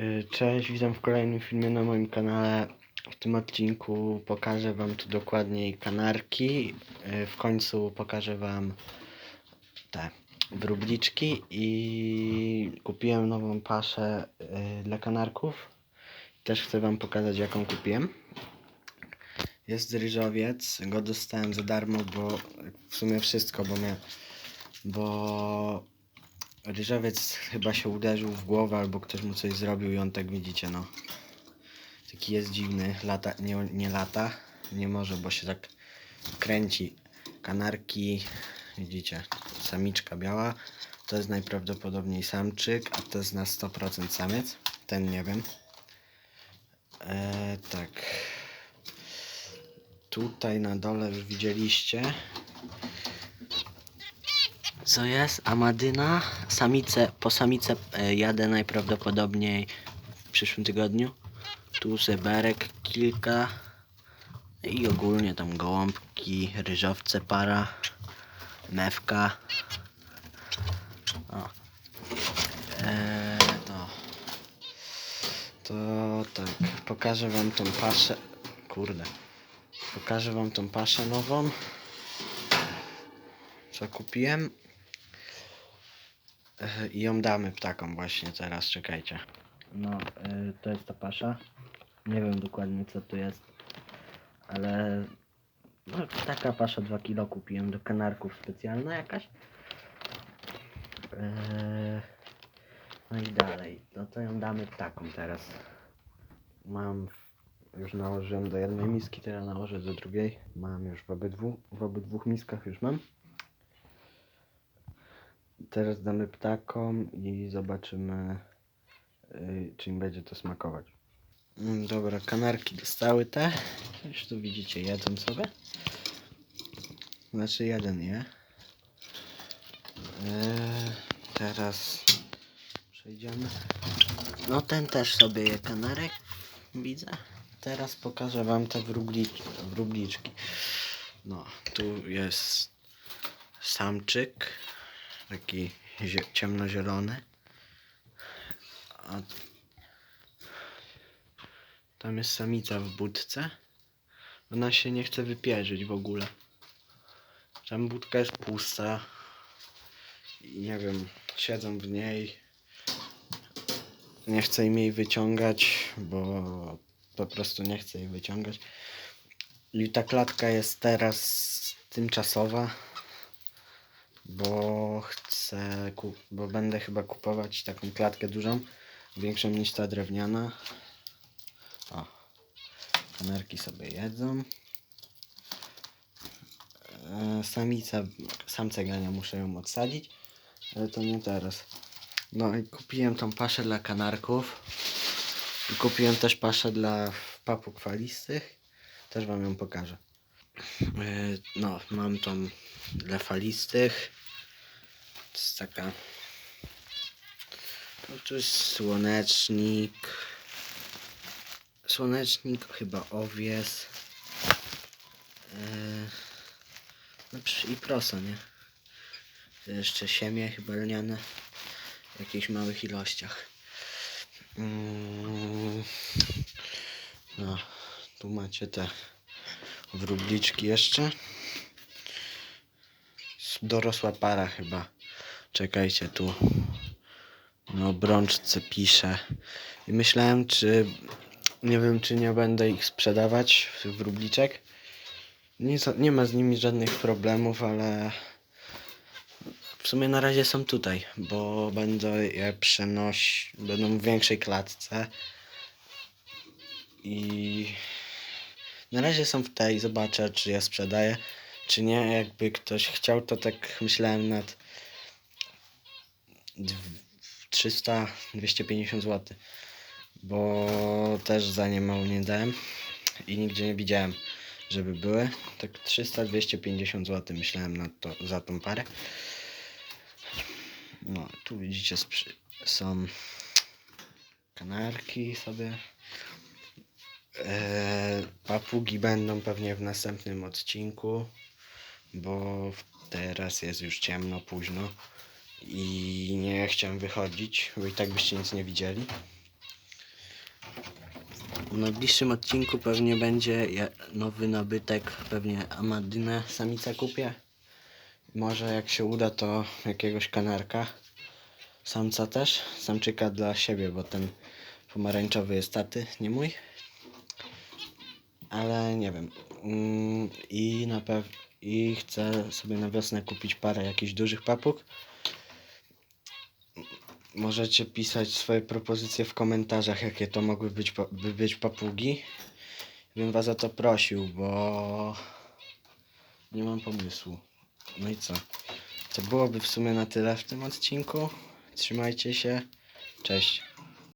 Y, Cześć, witam w kolejnym filmie na moim kanale. W tym odcinku pokażę Wam tu dokładniej kanarki. Y, W końcu pokażę Wam te wróbliczki i kupiłem nową paszę y, dla kanarków. Też chcę Wam pokazać jaką kupiłem. Jest ryżowiec, go dostałem za darmo, bo w sumie wszystko, bo mnie, bo Ryżowiec chyba się uderzył w głowę albo ktoś mu coś zrobił i on tak widzicie no. Taki jest dziwny, lata, nie, nie lata, nie może, bo się tak kręci. Kanarki, widzicie, samiczka biała, to jest najprawdopodobniej samczyk, a to jest na 100% samiec, ten nie wiem. Eee, tak. Tutaj na dole już widzieliście, co jest? Amadyna. Samice, po samicę e, jadę najprawdopodobniej w przyszłym tygodniu. Tu zeberek kilka. I ogólnie tam gołąbki, ryżowce para, mewka. O. Eee, to. To tak, pokażę wam tą paszę. Kurde. Pokażę wam tą paszę nową. Co kupiłem. E, I ją damy ptakom właśnie teraz, czekajcie. No, y, to jest ta pasza. Nie wiem dokładnie co tu jest, ale no, taka pasza 2 kg kupiłem do kanarków specjalna jakaś. E, no i dalej, no to ją damy ptakom teraz. Mam, już nałożyłem do jednej miski, teraz nałożę do drugiej. Mam już w obydwu, w obydwu miskach już mam. Teraz damy ptakom i zobaczymy, yy, czy im będzie to smakować. Mm, Dobra, kanarki dostały te. Już tu widzicie, jedzą sobie. Znaczy jeden je. Yy, teraz przejdziemy. No ten też sobie je kanarek, widzę. Teraz pokażę wam te wróblicz, wróbliczki. No, tu jest samczyk taki zie- ciemnozielony. A tam jest samica w budce. Ona się nie chce wypierzyć w ogóle. Tam budka jest pusta. I nie wiem, siedzą w niej. Nie chcę im jej wyciągać, bo po prostu nie chcę jej wyciągać. I ta klatka jest teraz tymczasowa bo chcę, bo będę chyba kupować taką klatkę dużą, większą niż ta drewniana. O, kamerki sobie jedzą. E, Samica, samce gania, muszę ją odsadzić, ale to nie teraz. No i kupiłem tą paszę dla kanarków i kupiłem też paszę dla papug falistych. Też wam ją pokażę. E, No, mam tą dla falistych. To jest taka. No, tu jest słonecznik. Słonecznik, chyba owies. E, No i prosa, nie? Jeszcze siemię chyba lniane. W jakichś małych ilościach. Mm. No, tu macie te wróbliczki jeszcze. Dorosła para chyba. Czekajcie tu. Na obrączce pisze. I myślałem, czy. Nie wiem, czy nie będę ich sprzedawać, tych wróbliczek. Nie, nie ma z nimi żadnych problemów, ale. W sumie na razie są tutaj, bo będą je przenosić. Będą w większej klatce. I. Na razie są w tej, zobaczę czy je sprzedaję, czy nie. Jakby ktoś chciał, to tak myślałem nad 300-250 zł. Bo też za nie mało nie dałem i nigdzie nie widziałem, żeby były. Tak 300-250 zł myślałem na to, za tą parę. No, tu widzicie są kanarki sobie. Eee, papugi będą pewnie w następnym odcinku, bo teraz jest już ciemno, późno i nie chciałem wychodzić, bo i tak byście nic nie widzieli. W najbliższym odcinku pewnie będzie nowy nabytek, pewnie Amadynę samica kupię. Może jak się uda to jakiegoś kanarka. Samca też, samczyka dla siebie, bo ten pomarańczowy jest taty, nie mój. Ale nie wiem. Mm, I na pewno i chcę sobie na wiosnę kupić parę jakichś dużych papug. Możecie pisać swoje propozycje w komentarzach, jakie to mogły być, by być papugi. Bym was o to prosił, bo nie mam pomysłu. No i co? To byłoby w sumie na tyle w tym odcinku. Trzymajcie się. Cześć.